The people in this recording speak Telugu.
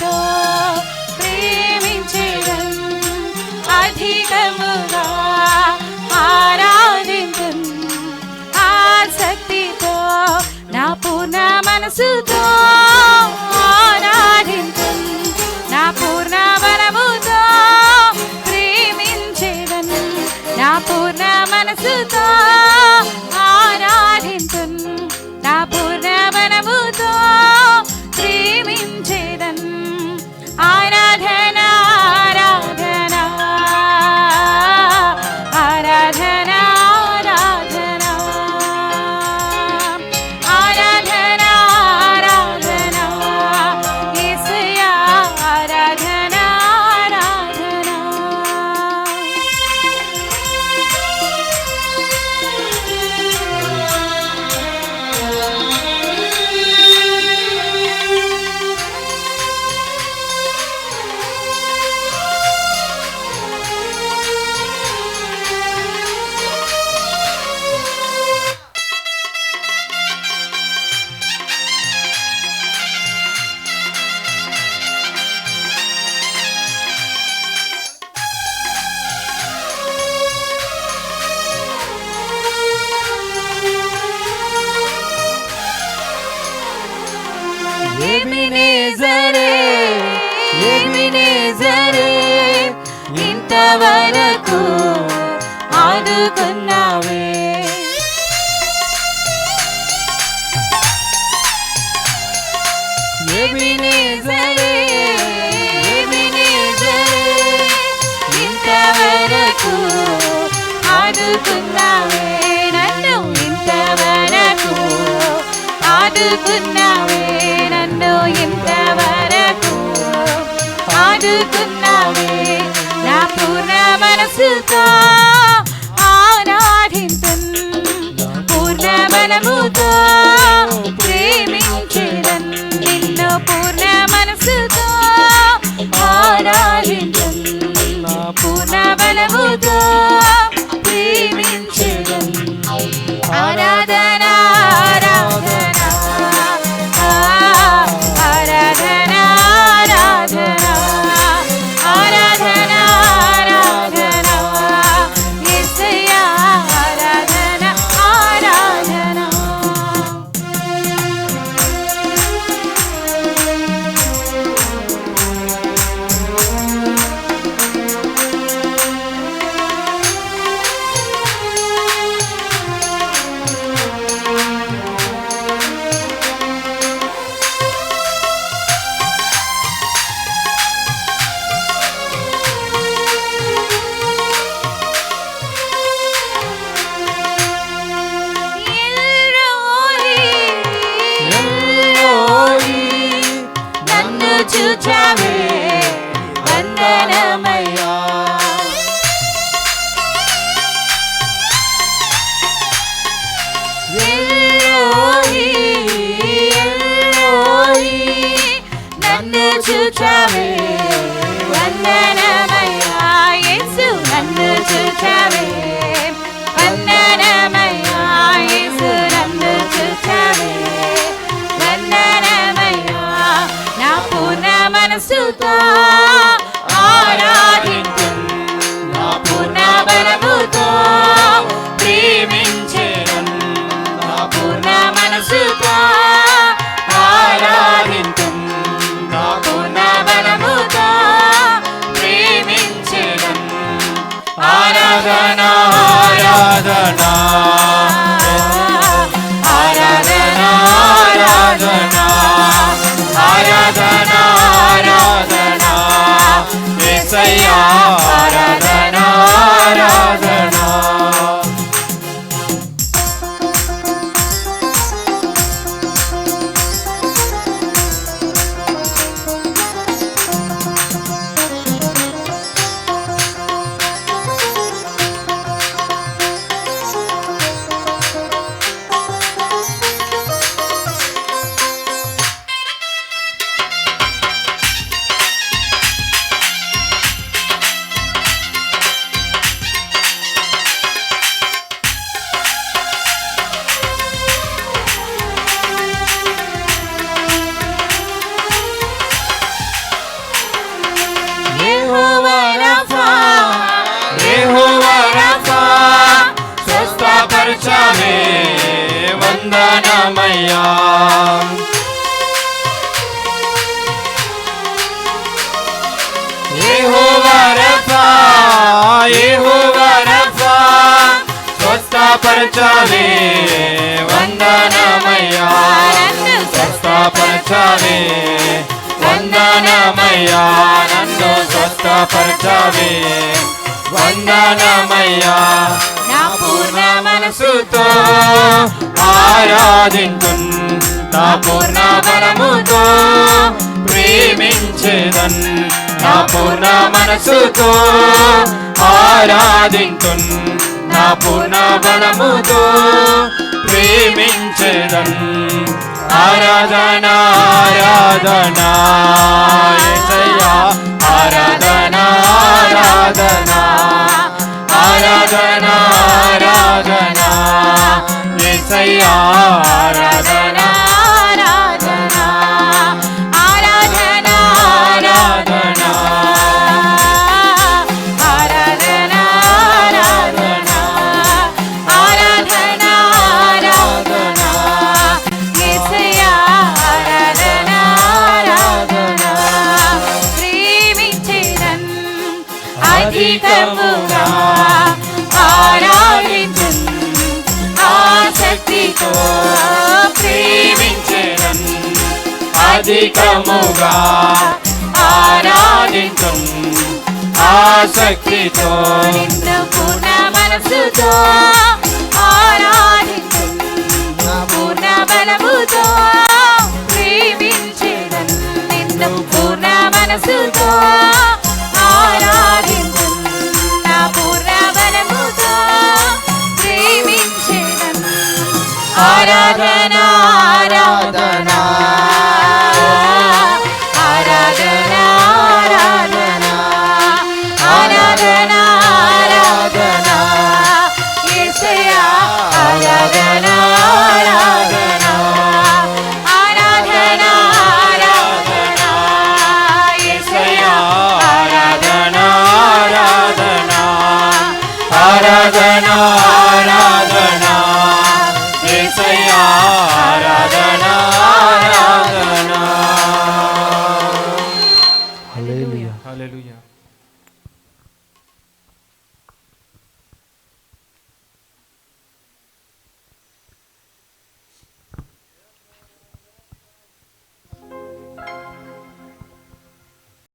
ఆసక్తితో ప్రేమించేదం అధికముగా ఆరాధించు ఆసక్తితో నా పూర్ణ మనసుతో ఆరాధించు నా పూర్ణ బలముతో ప్రేమించేదను నా పూర్ణ మనసుతో ఇంతవరకు ఆదుకున్నావే ఎమినేజరే ఎమినేజరే ఇంతవరకు ఆదుకున్నావే నన్ను ఇంతవరకు ఆదుకున్నావే నన్ను ఇంతవరకు ఆదుకున్నావే నా పూర్ణ మనసుతో నన్ను చూచావే వందనమయ్యా ఎల్రోయి ఎల్రోయి నన్ను చూచావే వందనమయ్యా యేసు నన్ను చూచావే ఆరాధన వచ్చామే వందనమయ్యా. స్వస్థపరచాలి వందనమయ్యా. స్వస్థపరచాలి వందనమయ్యా. నన్ను స్వస్థపరచాలి వందనమయ్యా. నా పూర్ణ మనసుతో ఆరాధింతున్ నా పూర్ణ బలముతో ప్రేమించేదన్ నా పూర్ణ మనసుతో ఆరాధింతున్ నా పూర్ణ బలముతో ప్రేమించేదన్ ఆరాధన ఆరాధన యేసయ్యా ఆరాధన ఆరాధన ఆరాధన. ఆరాధన యేసయ్యా ఆరాధన. ఆరాధన ఆరాధన ఆరాధన. ఆరాధన ఆరాధన. ఆరాధన ఆరాధన. యేసయ్యా ప్రేమించేదన్ అధికముగా ప్రేమించడం అధికముగా ఆరాధించం. ఆసక్తితో పూర్ణ మనసుతో ఆరాధించం. పూర్ణ బలముతో ప్రేమించడం. నిన్ను పూర్ణ మనసుతో ఆరా ആരാധന ആരാധന Hallelujah.